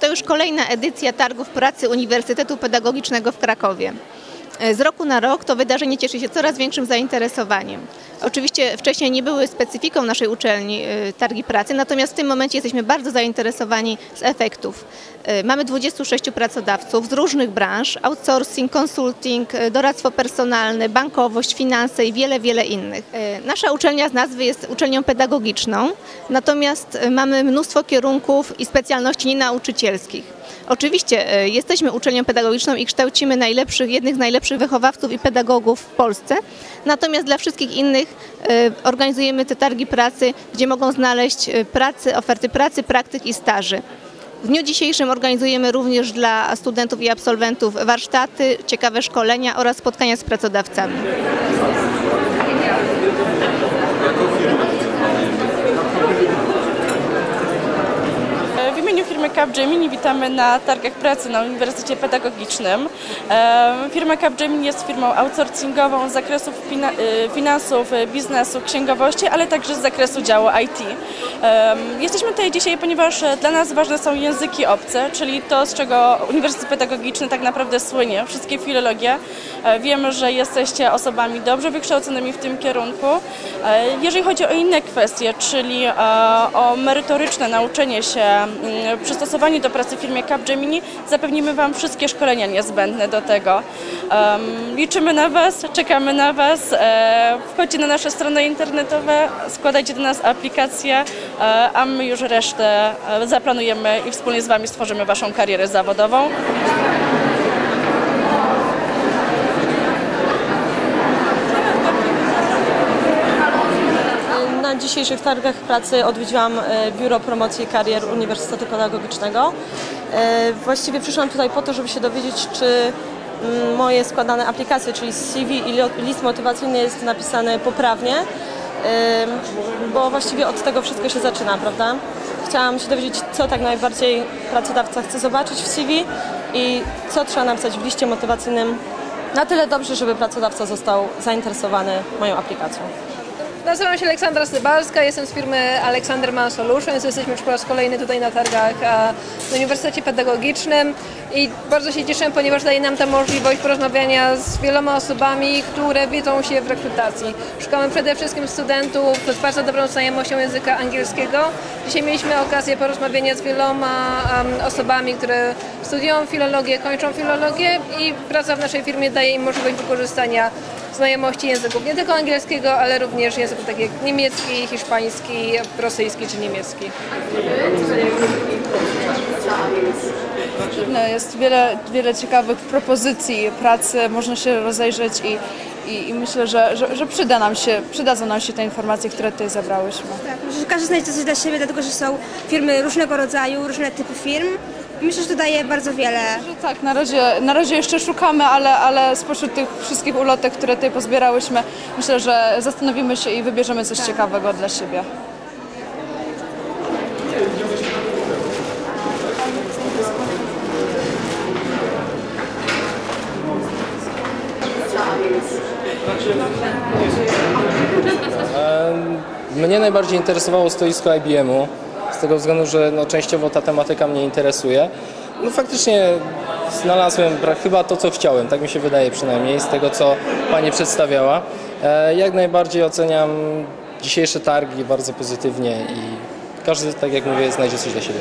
To już kolejna edycja Targów Pracy Uniwersytetu Pedagogicznego w Krakowie. Y, Z roku na rok to wydarzenie cieszy się coraz większym zainteresowaniem. Oczywiście wcześniej nie były specyfiką naszej uczelni y, targi pracy, natomiast w tym momencie jesteśmy bardzo zainteresowani z efektów. Y, Mamy 26 pracodawców z różnych branż, outsourcing, consulting, doradztwo personalne, bankowość, finanse i wiele, wiele innych. Nasza uczelnia z nazwy jest uczelnią pedagogiczną, natomiast mamy mnóstwo kierunków i specjalności nienauczycielskich. Oczywiście y, jesteśmy uczelnią pedagogiczną i kształcimy najlepszych, jednych z najlepszych wychowawców i pedagogów w Polsce. Natomiast dla wszystkich innych y, organizujemy te targi pracy, gdzie mogą znaleźć y, pracy, oferty pracy, praktyk i staży. W dniu dzisiejszym organizujemy również dla studentów i absolwentów warsztaty, ciekawe szkolenia oraz spotkania z pracodawcami. W imieniu firmy Capgemini witamy na targach pracy na Uniwersytecie Pedagogicznym. Firma Capgemini jest firmą outsourcingową z zakresu y, finansów, y, biznesu, księgowości, ale także z zakresu działu IT. Jesteśmy tutaj dzisiaj, ponieważ dla nas ważne są języki obce, czyli to, z czego Uniwersytet Pedagogiczny tak naprawdę słynie, wszystkie filologie. E, Wiemy, że jesteście osobami dobrze wykształconymi w tym kierunku. E, Jeżeli chodzi o inne kwestie, czyli e, o merytoryczne nauczenie się, mm, przystosowanie do pracy w firmie Capgemini, zapewnimy Wam wszystkie szkolenia niezbędne do tego. Em, Liczymy na Was, czekamy na Was. E, Wchodźcie na nasze strony internetowe, składajcie do nas aplikację, e, a my już resztę e, zaplanujemy i wspólnie z Wami stworzymy Waszą karierę zawodową. Na dzisiejszych targach pracy odwiedziłam e, Biuro Promocji Karier Uniwersytetu Pedagogicznego. E, Właściwie przyszłam tutaj po to, żeby się dowiedzieć, czy mm, moje składane aplikacje, czyli CV i li- list motywacyjny jest napisany poprawnie, e, bo właściwie od tego wszystko się zaczyna, prawda? Chciałam się dowiedzieć, co tak najbardziej pracodawca chce zobaczyć w CV i co trzeba napisać w liście motywacyjnym na tyle dobrze, żeby pracodawca został zainteresowany moją aplikacją. Nazywam się Aleksandra Sybalska, jestem z firmy Alexander Man Solutions. Jesteśmy po raz kolejny tutaj na targach na Uniwersytecie Pedagogicznym i bardzo się cieszę, ponieważ daje nam ta możliwość porozmawiania z wieloma osobami, które widzą się w rekrutacji. Szukamy przede wszystkim studentów z bardzo dobrą znajomością języka angielskiego. Dzisiaj mieliśmy okazję porozmawiania z wieloma osobami, które studiują filologię, kończą filologię i praca w naszej firmie daje im możliwość wykorzystania znajomości języków nie tylko angielskiego, ale również języków takich jak niemiecki, hiszpański, rosyjski czy niemiecki. No, jest wiele, wiele ciekawych propozycji pracy, można się rozejrzeć i, i, i myślę, że, że, że przyda nam się, przydadzą nam się te informacje, które tutaj zabrałyśmy. Tak, myślę, że każdy znajdzie coś dla siebie, dlatego że są firmy różnego rodzaju, różne typy firm. Myślę, że to daje bardzo wiele. Że tak, na razie, na razie jeszcze szukamy, ale, ale spośród tych wszystkich ulotek, które tutaj pozbierałyśmy, myślę, że zastanowimy się i wybierzemy coś ciekawego dla siebie. Mnie najbardziej interesowało stoisko IBM-u, z tego względu, że no, częściowo ta tematyka mnie interesuje. No faktycznie znalazłem chyba to, co chciałem, tak mi się wydaje przynajmniej, z tego, co Pani przedstawiała. E, jak najbardziej oceniam dzisiejsze targi bardzo pozytywnie i każdy, tak jak mówię, znajdzie coś dla siebie.